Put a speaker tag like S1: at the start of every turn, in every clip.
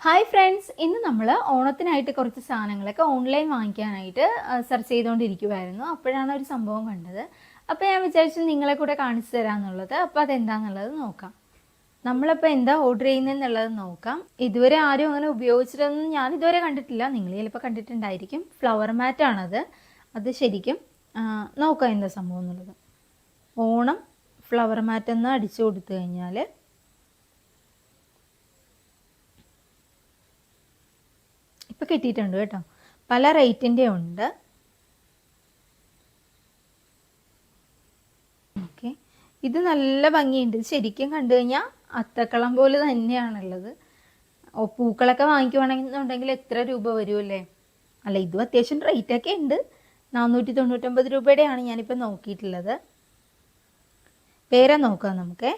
S1: Hi friends ഇന്ന് നമ്മൾ ഓണത്തിനായിട്ട് കുറച്ച് സാധനങ്ങളൊക്കെ ഓൺലൈൻ വാങ്ങിക്കാനായിട്ട് സെർച്ച് ചെയ്തുകൊണ്ടിരിക്കുമായിരുന്നു അപ്പോഴാണ് ഒരു സംഭവം കണ്ടത്. അപ്പോൾ ഞാൻ വിചാരിച്ചു നിങ്ങളെ കൂടെ കാണിച്ചു തരാമെന്നുള്ളത് അപ്പോൾ അതെന്താണെന്നുള്ളത് നോക്കാം. നമ്മളിപ്പോൾ എന്താ ഓർഡർ ചെയ്യുന്നതെന്നുള്ളത് നോക്കാം. ഇതുവരെ ആരും അങ്ങനെ ഉപയോഗിച്ചിട്ടൊന്നും ഞാൻ ഇതുവരെ കണ്ടിട്ടില്ല. നിങ്ങൾ ചിലപ്പോൾ കണ്ടിട്ടുണ്ടായിരിക്കും. ഫ്ലവർ മാറ്റാണത് അത് ശരിക്കും നോക്കാം എന്താ സംഭവം എന്നുള്ളത്. ഓണം ഫ്ലവർ മാറ്റ് എന്ന് അടിച്ചു കൊടുത്തു കഴിഞ്ഞാൽ ഇപ്പം കിട്ടിയിട്ടുണ്ട് കേട്ടോ. പല റേറ്റിന്റെ ഉണ്ട്. ഓക്കെ ഇത് നല്ല ഭംഗിയുണ്ട്. ശരിക്കും കണ്ടു കഴിഞ്ഞാൽ അത്തക്കളം പോലെ തന്നെയാണുള്ളത്. ഓ പൂക്കളൊക്കെ വാങ്ങിക്കുവാണെന്നുണ്ടെങ്കിൽ എത്ര രൂപ വരുമല്ലേ അല്ല ഇതും അത്യാവശ്യം റേറ്റൊക്കെ ഉണ്ട്. നാനൂറ്റി തൊണ്ണൂറ്റൊമ്പത് രൂപയുടെയാണ് ഞാനിപ്പോൾ നോക്കിയിട്ടുള്ളത്. പേരെ നോക്കാം നമുക്കേ.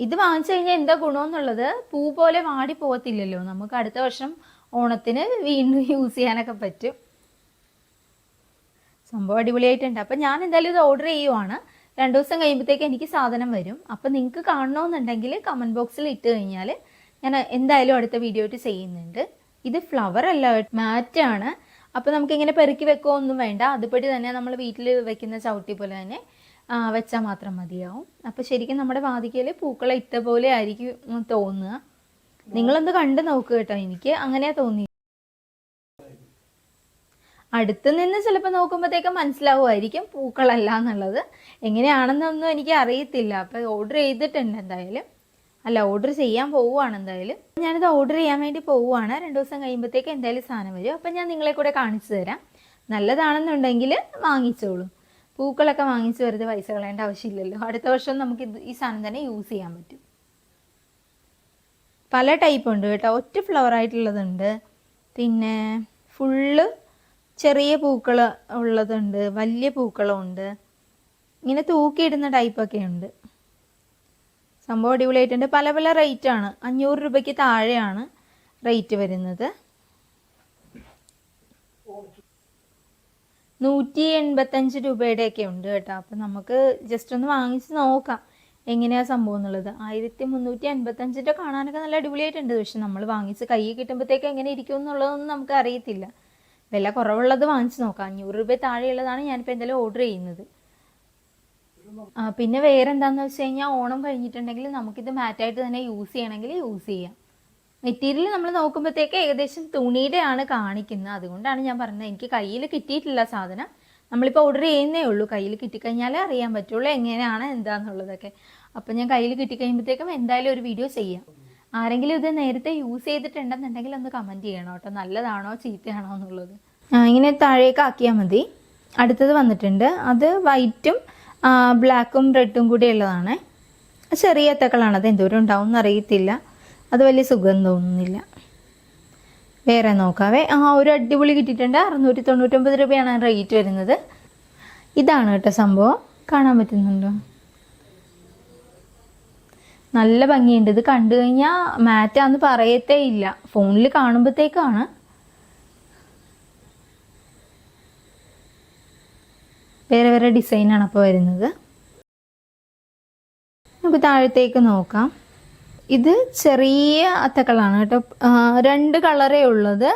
S1: ഇത് വാങ്ങിച്ചു കഴിഞ്ഞാൽ എന്താ ഗുണമെന്നുള്ളത് പൂ പോലെ വാടി പോകത്തില്ലല്ലോ നമുക്ക് അടുത്ത വർഷം ഓണത്തിന് വീണ്ടും യൂസ് ചെയ്യാനൊക്കെ പറ്റും. സംഭവം അടിപൊളിയായിട്ടുണ്ട്. അപ്പം ഞാൻ എന്തായാലും ഇത് ഓർഡർ ചെയ്യുവാണ്. രണ്ട് ദിവസം കഴിയുമ്പോഴത്തേക്ക് എനിക്ക് സാധനം വരും. അപ്പം നിങ്ങൾക്ക് കാണണമെന്നുണ്ടെങ്കിൽ കമന്റ് ബോക്സിൽ ഇട്ട് കഴിഞ്ഞാൽ ഞാൻ എന്തായാലും അടുത്ത വീഡിയോ ആയിട്ട് ചെയ്യുന്നുണ്ട്. ഇത് ഫ്ലവർ അല്ല മാറ്റാണ് അപ്പോൾ നമുക്കിങ്ങനെ പെറുക്കി വെക്കുകയോ ഒന്നും വേണ്ട. അതുപടി തന്നെ നമ്മൾ വീട്ടിൽ വെക്കുന്ന ചവിട്ടി പോലെ തന്നെ വെച്ചാൽ മാത്രം മതിയാവും. അപ്പോൾ ശരിക്കും നമ്മുടെ വാതിക്കയിൽ പൂക്കളെ ഇട്ട പോലെ ആയിരിക്കും തോന്നുക. നിങ്ങളൊന്ന് കണ്ടു നോക്കുക കേട്ടോ. എനിക്ക് അങ്ങനെയാ തോന്നി അടുത്ത് നിന്ന് ചിലപ്പോൾ നോക്കുമ്പോഴത്തേക്ക് മനസ്സിലാവുമായിരിക്കും പൂക്കളല്ല എന്നുള്ളത്. എങ്ങനെയാണെന്നൊന്നും എനിക്ക് അറിയത്തില്ല. അപ്പോൾ ഓർഡർ ചെയ്തിട്ടുണ്ട് എന്തായാലും. അല്ല ഓർഡർ ചെയ്യാൻ പോവുകയാണ് എന്തായാലും. ഞാനിത് ഓർഡർ ചെയ്യാൻ വേണ്ടി പോവുകയാണ് രണ്ട് ദിവസം കഴിയുമ്പോഴത്തേക്ക് എന്തായാലും സാധനം വരും. അപ്പം ഞാൻ നിങ്ങളെ കൂടെ കാണിച്ചു തരാം. നല്ലതാണെന്നുണ്ടെങ്കിൽ വാങ്ങിച്ചോളൂ. പൂക്കളൊക്കെ വാങ്ങിച്ച് വെറുതെ പൈസ കളയേണ്ട ആവശ്യമില്ലല്ലോ. അടുത്ത വർഷം നമുക്ക് ഈ സാധനം തന്നെ യൂസ് ചെയ്യാൻ പറ്റും. പല ടൈപ്പ് ഉണ്ട് കേട്ടോ. ഒറ്റ ഫ്ലവർ ആയിട്ടുള്ളതുണ്ട്. പിന്നെ ഫുള്ള് ചെറിയ പൂക്കൾ ഉള്ളതുണ്ട് വലിയ പൂക്കളുണ്ട് ഇങ്ങനെ തൂക്കിയിടുന്ന ടൈപ്പൊക്കെ ഉണ്ട്. സംഭവം അടിപൊളിയായിട്ടുണ്ട്. പല പല റേറ്റാണ് അഞ്ഞൂറ് രൂപയ്ക്ക് താഴെയാണ് റേറ്റ് വരുന്നത്. നൂറ്റി എൺപത്തഞ്ച് രൂപയുടെയൊക്കെ ഉണ്ട് കേട്ടോ. അപ്പം നമുക്ക് ജസ്റ്റ് ഒന്ന് വാങ്ങിച്ച് നോക്കാം എങ്ങനെയാ സംഭവം എന്നുള്ളത്. ആയിരത്തി മുന്നൂറ്റി അൻപത്തഞ്ചിന്റെ കാണാനൊക്കെ നല്ല അടിപൊളിയായിട്ടുണ്ട്. പക്ഷെ നമ്മൾ വാങ്ങിച്ച് കൈ കിട്ടുമ്പോഴത്തേക്ക് എങ്ങനെ ഇരിക്കും എന്നുള്ളതൊന്നും നമുക്ക് അറിയത്തില്ല. വില കുറവുള്ളത് വാങ്ങിച്ച് നോക്കാം. അഞ്ഞൂറ് രൂപ താഴെയുള്ളതാണ് ഞാനിപ്പോൾ എന്തായാലും ഓർഡർ ചെയ്യുന്നത്. പിന്നെ വേറെ എന്താണെന്ന് വെച്ച് കഴിഞ്ഞാൽ ഓണം കഴിഞ്ഞിട്ടുണ്ടെങ്കിൽ നമുക്കിത് മാറ്റായിട്ട് തന്നെ യൂസ് ചെയ്യണമെങ്കിൽ യൂസ് ചെയ്യാം. മെറ്റീരിയൽ നമ്മൾ നോക്കുമ്പോഴത്തേക്ക് ഏകദേശം തുണിയുടെ ആണ് കാണിക്കുന്നത്. അതുകൊണ്ടാണ് ഞാൻ പറഞ്ഞത്. എനിക്ക് കയ്യിൽ കിട്ടിയിട്ടില്ല സാധനം. നമ്മളിപ്പോൾ ഓർഡർ ചെയ്യുന്നേ ഉള്ളൂ. കയ്യിൽ കിട്ടിക്കഴിഞ്ഞാലേ അറിയാൻ പറ്റുള്ളൂ എങ്ങനെയാണ് എന്താണെന്നുള്ളതൊക്കെ അപ്പം ഞാൻ കയ്യിൽ കിട്ടിക്കഴിയുമ്പോഴത്തേക്കും എന്തായാലും ഒരു വീഡിയോ ചെയ്യാം. ആരെങ്കിലും ഇത് നേരത്തെ യൂസ് ചെയ്തിട്ടുണ്ടെന്നുണ്ടെങ്കിൽ ഒന്ന് കമന്റ് ചെയ്യണം കേട്ടോ. നല്ലതാണോ ചീത്തയാണോ എന്നുള്ളത്. ഇങ്ങനെ താഴേക്ക് ആക്കിയാൽ മതി. അടുത്തത് വന്നിട്ടുണ്ട്. അത് വൈറ്റും ബ്ലാക്കും റെഡും കൂടി ഉള്ളതാണ്. ചെറിയ തക്കളാണ് അത് എന്തോരം ഉണ്ടാവും എന്നറിയത്തില്ല അത് വലിയ സുഖം തോന്നുന്നില്ല. വേറെ നോക്കാവേ. ആ ഒരു അടിപൊളി കിട്ടിയിട്ടുണ്ട്. അറുന്നൂറ്റി തൊണ്ണൂറ്റൊമ്പത് രൂപയാണ് റേറ്റ് വരുന്നത്. ഇതാണ് കേട്ടോ സംഭവം. കാണാൻ പറ്റുന്നുണ്ടോ? നല്ല ഭംഗിയുണ്ട്. ഇത് കണ്ടു കഴിഞ്ഞാൽ മാറ്റാന്ന് പറയത്തേ ഇല്ല. ഫോണിൽ കാണുമ്പോഴത്തേക്കാണ് വേറെ വേറെ ഡിസൈനാണ് അപ്പോൾ വരുന്നത്. നമുക്ക് താഴത്തേക്ക് നോക്കാം. ഇത് ചെറിയ അത്തക്കളാണ് കേട്ടോ. രണ്ട് കളറേ ഉള്ളത്.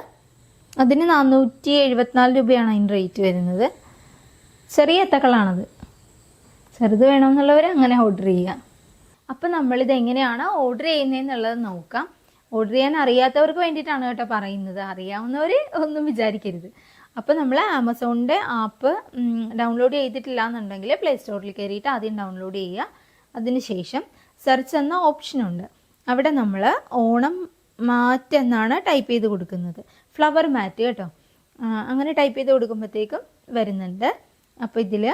S1: അതിന് നാനൂറ്റി എഴുപത്തിനാല് രൂപയാണ് അതിന്റെ റേറ്റ് വരുന്നത്. ചെറിയ അത്തക്കളാണത്. ചെറുത് വേണമെന്നുള്ളവർ അങ്ങനെ ഓർഡർ ചെയ്യുക. അപ്പം നമ്മളിത് എങ്ങനെയാണ് ഓർഡർ ചെയ്യുന്നതെന്നുള്ളത് നോക്കാം. ഓർഡർ ചെയ്യാൻ അറിയാത്തവർക്ക് വേണ്ടിയിട്ടാണ് കേട്ടോ പറയുന്നത്. അറിയാവുന്നവർ ഒന്നും വിചാരിക്കരുത്. അപ്പോൾ നമ്മൾ ആമസോണിന്റെ ആപ്പ് ഡൗൺലോഡ് ചെയ്തിട്ടില്ല എന്നുണ്ടെങ്കിൽ പ്ലേ സ്റ്റോറിൽ കയറിയിട്ട് ആദ്യം ഡൗൺലോഡ് ചെയ്യുക. അതിനുശേഷം സെർച്ച് എന്ന ഓപ്ഷനുണ്ട് അവിടെ നമ്മൾ ഓണം മാറ്റ് എന്നാണ് ടൈപ്പ് ചെയ്ത് കൊടുക്കുന്നത്. ഫ്ലവർ മാറ്റ് കേട്ടോ. അങ്ങനെ ടൈപ്പ് ചെയ്ത് കൊടുക്കുമ്പോഴത്തേക്കും വരുന്നുണ്ട്. അപ്പോൾ ഇതിൽ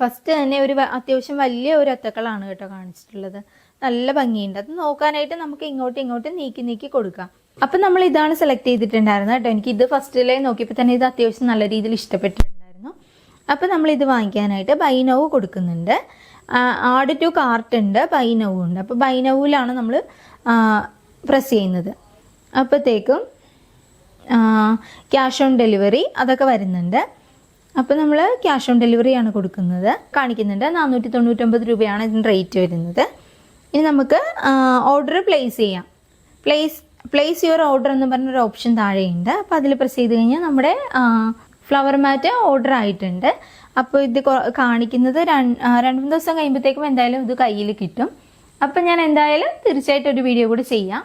S1: ഫസ്റ്റ് തന്നെ ഒരു അത്യാവശ്യം വലിയ ഒരു അത്തക്കളാണ് കേട്ടോ കാണിച്ചിട്ടുള്ളത്. നല്ല ഭംഗിയുണ്ട്. അത് നോക്കാനായിട്ട് നമുക്ക് ഇങ്ങോട്ടും ഇങ്ങോട്ടും നീക്കി നീക്കി കൊടുക്കാം. അപ്പം നമ്മൾ ഇതാണ് സെലക്ട് ചെയ്തിട്ടുണ്ടായിരുന്നത് കേട്ടോ. എനിക്ക് ഇത് ഫസ്റ്റിലേ നോക്കിയപ്പോൾ തന്നെ ഇത് അത്യാവശ്യം നല്ല രീതിയിൽ ഇഷ്ടപ്പെട്ടിട്ടുണ്ടായിരുന്നു. അപ്പം നമ്മൾ ഇത് വാങ്ങിക്കാനായിട്ട് ബൈനോവ് കൊടുക്കുന്നുണ്ട്. ആഡ് ടു കാർട്ട് ഉണ്ട് ബൈനവും ഉണ്ട്. അപ്പോൾ ബൈനവിലാണ് നമ്മൾ പ്രസ് ചെയ്യുന്നത്. അപ്പോഴത്തേക്കും ക്യാഷ് ഓൺ ഡെലിവറി അതൊക്കെ വരുന്നുണ്ട്. അപ്പോൾ നമ്മൾ ക്യാഷ് ഓൺ ഡെലിവറിയാണ് കൊടുക്കുന്നത്. കാണിക്കുന്നുണ്ട്. നാനൂറ്റി തൊണ്ണൂറ്റൊമ്പത് രൂപയാണ് ഇതിന് റേറ്റ് വരുന്നത്. ഇനി നമുക്ക് ഓർഡർ പ്ലേസ് ചെയ്യാം. പ്ലേസ് പ്ലേസ് യുവർ ഓർഡർ എന്ന് പറഞ്ഞൊരു ഓപ്ഷൻ താഴെയുണ്ട്. അപ്പോൾ അതിൽ പ്രസ് ചെയ്ത് കഴിഞ്ഞാൽ നമ്മുടെ ഫ്ലവർ മാറ്റ് ഓർഡർ ആയിട്ടുണ്ട്. അപ്പോൾ ഇത് കാണിക്കുന്നത് രണ്ടു മൂന്ന് ദിവസം കഴിയുമ്പോഴത്തേക്കും എന്തായാലും ഇത് കയ്യിൽ കിട്ടും. അപ്പം ഞാൻ എന്തായാലും തീർച്ചയായിട്ടും ഒരു വീഡിയോ കൂടി ചെയ്യാം.